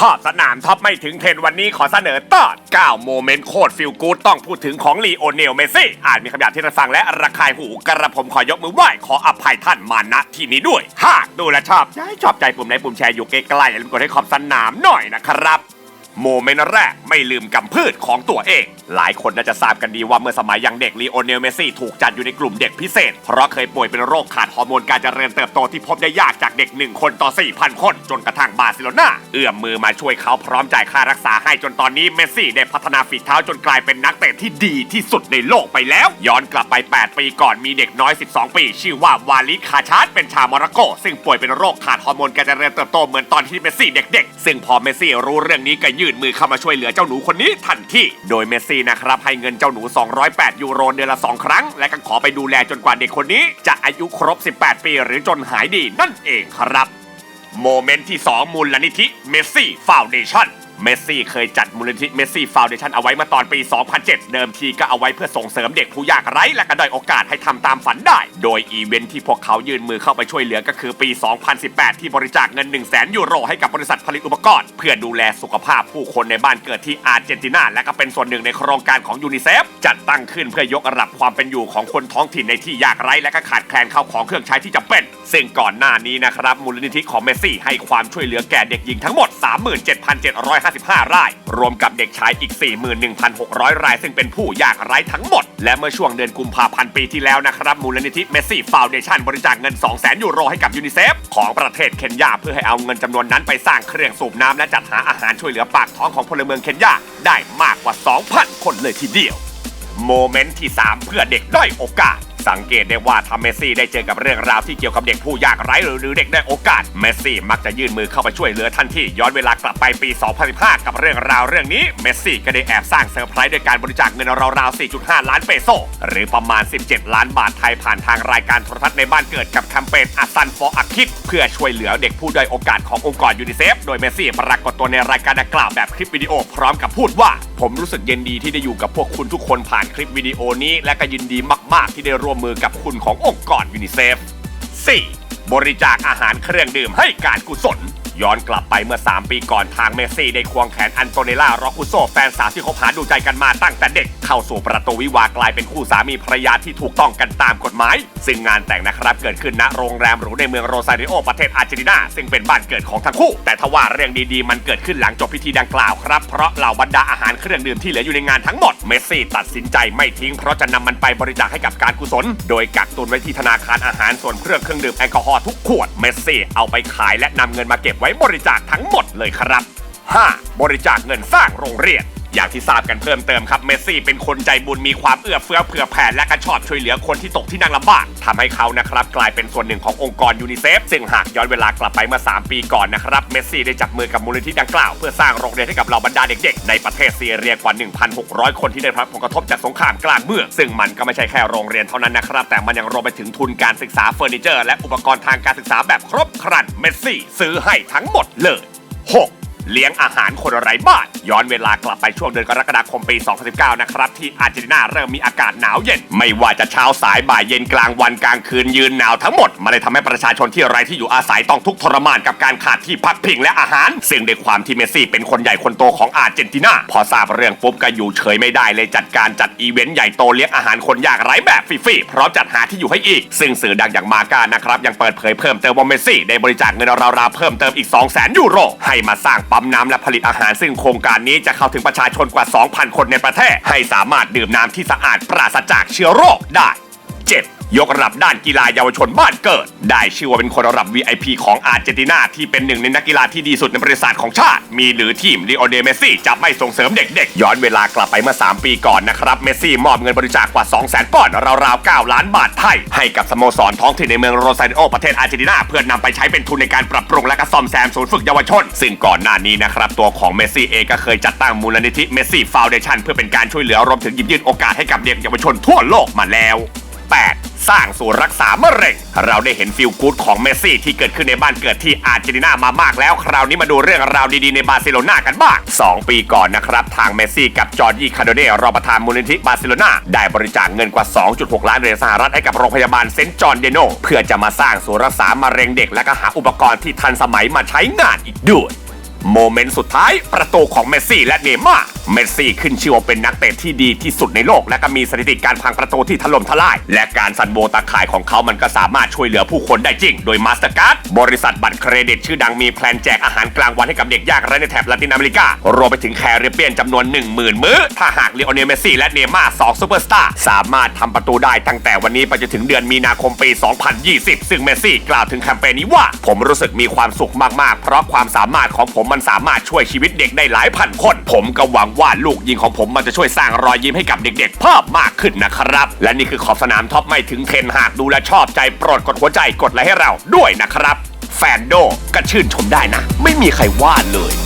ขอบสนามท็อปไม่ถึงเทรนวันนี้ขอเสนอตอน9โมเมนต์โคตรฟิลกูดต้องพูดถึงของลีโอเนลเมซี่อาจมีคำหยาบที่ท่านฟังและระคายหูกระผมขอยกมือไหว้ขออภัยท่านมาณที่นี้ด้วย หากดูและชอบใจชอบใจปุ่มไหนปุ่มแชร์อยู่ใกล้ๆอย่าลืมกดให้ขอบสนามหน่อยนะครับ โมเมนต์แรกไม่ลืมกำพืชของตัวเอง หลายคนน่าจะทราบกันดีว่าเมื่อสมัยยังเด็กลีโอเนลเมซี่ถูกจัดอยู่ในกลุ่มเด็กพิเศษ เพราะเคยป่วยเป็นโรคขาดฮอร์โมนการเจริญเติบโตที่พบได้ยากจากเด็ก 1 คนต่อ 4,000 คน จนกระทั่งบาร์เซโลนาเอื้อมมือมาช่วยเขาพร้อมจ่ายค่ารักษาให้จนตอนนี้เมซี่ได้พัฒนาฝีเท้าจนกลายเป็นนักเตะที่ดีที่สุดในโลกไปแล้ว ย้อนกลับไป 8 ปีก่อนมีเด็กน้อย 12 ปี ชื่อว่าวาลิดคาชาร์ดเป็นชาวโมร็อกโก ซึ่งป่วยเป็นโรคขาดฮอร์โมนการเจริญเติบโตเหมือนตอนที่เมซี่เด็ก ๆ ซึ่งพอเมซี่รู้เรื่องนี้ก็ยืนมือเข้ามาช่วยเหลือเจ้าหนูคนนี้ทันทีโดยเมซี่นะครับให้เงินเจ้าหนู 208 ยูโรเดือนละ 2 ครั้ง และก็ขอไปดูแลจนกว่าเด็กคนนี้ จะอายุครบ 18 ปี หรือจนหายดีนั่นเองครับ โมเมนต์ที่ 2 มูลนิธิเมสซี่ฟาวเดชั่น เมสซี่เคยจัดมูลนิธิเมสซี่ฟาวเดชั่นเอาไว้มื่อตอนปี 2007 เดิมทีก็เอาไว้เพื่อส่งเสริมเด็กผู้ยากไร้และก็ด้อยโอกาสให้ทำตามฝันได้ โดยอีเวนท์ที่พวกเขายื่นมือเข้าไปช่วยเหลือก็คือปี 2018 ที่บริจาคเงิน 1 0 0 0 0แยูโรให้กับบริษัทผลิตอุปกรณ์ เพื่อดูแลสุขภาพผู้คนในบ้านเกิดที่อาร์เจนตินา และก็เป็นส่วนหนึ่งในโครงการของยูนิเซฟจัดตั้งขึ้นเพื่อยกระดับความเป็นอยู่ของคนท้องถิ่นในที่ยากไร้และก็ขาดแคลนข้าวของเครื่องใช้ที่จำเป็น ซึ่งก่อนหน้านี้นะครับมูลนิธิของเมสซี่ให้ความช่วยเหลือแก่เด็กหญิงทั้งหมด 37,755 ราย รวมกับเด็กชายอีก 41,600 ราย ซึ่งเป็นผู้ยากไร้ทั้งหมด และเมื่อช่วงเดือนกุมภาพันธ์ปีที่แล้วนะครับ มูลนิธิเมสซี่ฟาวเดชันบริจาคเงิน 200,000 ยูโรให้กับยูนิเซฟของประเทศเคนยาเพื่อให้เอาเงินจำนวนนั้นไปสร้างเครื่องสูบน้ำและจัดหาอาหารช่วยเหลือปากท้องของพลเมืองเคนยาได้มากกว่า 2,000 คนเลยทีเดียว โมเมนต์ที่ 3 เพื่อเด็กด้อยโอกาส สังเกตได้ว่าถ้าเมสซี่ได้เจอกับเรื่องราวที่เกี่ยวกับเด็กผู้ยากไร้หรือเด็กได้โอกาส เมสซี่มักจะยื่นมือเข้าไปช่วยเหลือทันทีย้อนเวลากลับไปปี 2015 กับเรื่องราวเรื่องนี้ เมสซี่ก็ได้แอบสร้างเซอร์ไพรส์ด้วยการบริจาคเงินราวๆ 4.5 ล้านเปโซหรือประมาณ 17 ล้านบาทไทยผ่านทางรายการโทรทัศน์ในบ้านเกิดกับแคมเปญอาซันฟอร์อัคิดเพื่อช่วยเหลือเด็กผู้ด้อยโอกาสขององค์กรยูนิเซฟโดยเมสซี่ปรากฏตัวในรายการดังกล่าวแบบคลิปวิดีโอพร้อมกับพูดว่า ผมรู้สึกเย็นดีที่ได้อยู่กับพวกคุณทุกคนผ่านคลิปวิดีโอนี้และก็ยินดีมาก ๆ ที่ได้ร่วมมือกับคุณขององค์กรยูนิเซฟ 4. บริจาคอาหารเครื่องดื่มให้การกุศล ย้อนกลับไปเมื่อ 3 ปีก่อนทางเมสซี่ได้ควงแขนอันโตเนล่าร็อกุโซแฟนสาวที่คบหาดูใจกันมาตั้งแต่เด็ก เข้าสู่ประตูวิวากลายเป็นคู่สามีภรรยาที่ถูกต้องกันตามกฎหมาย ซึ่งงานแต่งนะครับเกิดขึ้นณโรงแรมหรูในเมืองโรซาริโอประเทศอาร์เจนตินา ซึ่งเป็นบ้านเกิดของทั้งคู่ แต่ทว่าเรื่องดีๆ มันเกิดขึ้นหลังจบพิธีดังกล่าวครับเพราะเหล่าบรรดาอาหารเครื่องดื่มที่เหลืออยู่ในงานทั้งหมดเมสซี่ตัดสินใจไม่ทิ้งเพราะจะนำมันไปบริจาคให้กับการกุศล โดยกักตุนไว้ที่ธนาคารอาหารส่วนเครื่องเครื่องดื่มแอลกอฮอล์ทุกขวดเมสซี่เอาไปขายและนำเงินมาเก็บไว้บริจาคทั้งหมดเลยครับ 5. บริจาคเงินสร้างโรงเรียน อย่างที่ทราบกันเพิ่มเติมครับเมสซี่เป็นคนใจบุญมีความเอื้อเฟื้อเผื่อแผ่และก็ชอบช่วยเหลือคนที่ตกที่นั่งลำบากทำให้เขานะครับกลายเป็นส่วนหนึ่งขององค์กรยูนิเซฟซึ่งหากย้อนเวลากลับไปเมื่อ 3 ปีก่อนนะครับเมสซี่ได้จับมือกับมูลนิธิดังกล่าว เพื่อสร้างโรงเรียนให้กับเหล่าบรรดาเด็กๆในประเทศซีเรียกว่า 1,600 คนที่ได้รับผลกระทบจากสงครามกลางเมืองซึ่งมันก็ไม่ใช่แค่โรงเรียนเท่านั้นนะครับแต่มันยังรวมไปถึงทุนการศึกษาเฟอร์นิเจอร์และอุปกรณ์ทางการศึกษาแบบครบครันเมสซี่ซื้อให้ทั้งหมดเลย 6. เลี้ยงอาหารคนไร้บ้าน ย้อนเวลากลับไปช่วงเดือนกรกฎาคมปี 2019 นะครับ ที่อาร์เจนตินาเริ่มมีอากาศหนาวเย็น ไม่ว่าจะเช้าสายบ่ายเย็นกลางวันกลางคืนยืนหนาวทั้งหมดมันเลยทำให้ประชาชนที่ไร้ที่อยู่อาศัยต้องทุกข์ทรมานกับการขาดที่พักพิงและอาหาร ซึ่งด้วยความที่เมสซี่เป็นคนใหญ่คนโตของอาร์เจนตินาพอทราบเรื่องปุ๊บก็อยู่เฉยไม่ได้เลยจัดการจัดอีเวนต์ใหญ่โตเลี้ยงอาหารคนยากไร้แบบฟรีๆพร้อมจัดหาที่อยู่ให้อีก ซึ่งสื่อดังอย่างมาการนะครับยังเปิดเผยเพิ่มเติมว่าเมสซี่ได้บริจาคเงินราวๆเพิ่มเติมอีก 2 0 0 0 0 0ยูโรให้มาสร้างปมน้ำและผลิตอาหารซึ่งโครงการนี้จะเข้าถึงประชาชนกว่า 2,000 คนในประเทศ ให้สามารถดื่มน้ำที่สะอาดปราศจากเชื้อโรคได้ 7. ยกระดับด้านกีฬาเยาวชนบ้านเกิด ได้ชื่อว่าเป็นคนระดับ VIP ของอาร์เจนตินาที่เป็นหนึ่งในนักกีฬาที่ดีสุดในบริษัทของชาติ มีหรือทีมลีโอเดเมซี่จะไม่ส่งเสริมเด็กๆ ย้อนเวลากลับไปเมื่อ 3 ปีก่อนนะครับ เมซี่มอบเงินบริจาคกว่า 2 0 0 0 0 0ปอนด์ราวๆ 9 ล้านบาทไทย ให้กับสโมสรท้องถิ่นในเมืองโรซาริโอประเทศอาร์เจนตินาเพื่อนำไปใช้เป็นทุนในการปรับปรุงและก็ซ่อมแซมศูนย์ฝึกเยาวชน ซึ่งก่อนหน้านี้นะครับตัวของเมซี่เองก็เคยจัดตั้งมูลนิธิเมซี่ฟาวเดชั่นเพื่อเป็นการช่วยเหลือรวมถึงหยิบยื่นโอกาสให้กับเด็กเยาวชนทั่วโลกมาแล้ว 8 สร้างศูนย์รักษามะเร็ง เราได้เห็นฟิลกู๊ดของเมสซี่ที่เกิดขึ้นในบ้านเกิดที่อาร์เจนตินามามากแล้ว คราวนี้มาดูเรื่องราวดีๆในบาร์เซโลนากันบ้าง 2 ปีก่อนนะครับ ทางเมสซี่กับจอร์จีคาโดเน่รองประธานมูลนิธิบาร์เซโลนาได้บริจาคเงินกว่า 2.6 ล้านเหรียญสหรัฐให้กับโรงพยาบาลเซนต์จอห์นเดโนเพื่อจะมาสร้างศูนย์รักษามะเร็งเด็ก และก็หาอุปกรณ์ที่ทันสมัยมาใช้งานอีกด้วยโมเมนต์สุดท้ายประตูของเมสซี่และเนม่า เมสซี่ขึ้นชื่อว่าเป็นนักเตะที่ดีที่สุดในโลก และก็มีสถิติการพังประตูที่ถล่มทลาย และการสันโบตาข่ายของเขามันก็สามารถช่วยเหลือผู้คนได้จริง โดยมาสเตอร์การ์ดบริษัทบัตรเครดิตชื่อดังมีแพลนแจกอาหารกลางวันให้กับเด็กยากไร้ในแถบลาตินอเมริการวมไปถึงแคริบเบียนจำนวน 10,000 มื้อ ถ้าหากเลโอเนลเมสซี่และเนม่าสองซูเปอร์สตาร์สามารถทำประตูได้ตั้งแต่วันนี้ไปจนถึงเดือนมีนาคมปี 2020 ซึ่งเมสซี่กล่าวถึงแคมเปญนี้ว่า ผมรู้สึกมีความสุขมากๆ เพราะความสามารถของผมมันสามารถช่วยชีวิตเด็กได้หลายพันคน ผมก็หวังว่าลูกยิงของผมมันจะช่วยสร้างรอยยิ้มให้กับเด็กๆเพิ่มมากขึ้นนะครับ และนี่คือขอบสนามท็อปไม่ถึงเทนหากดูและชอบใจโปรดกดหัวใจกดไลค์ให้เราด้วยนะครับ แฟนโดก็ชื่นชมได้นะ ไม่มีใครว่าเลย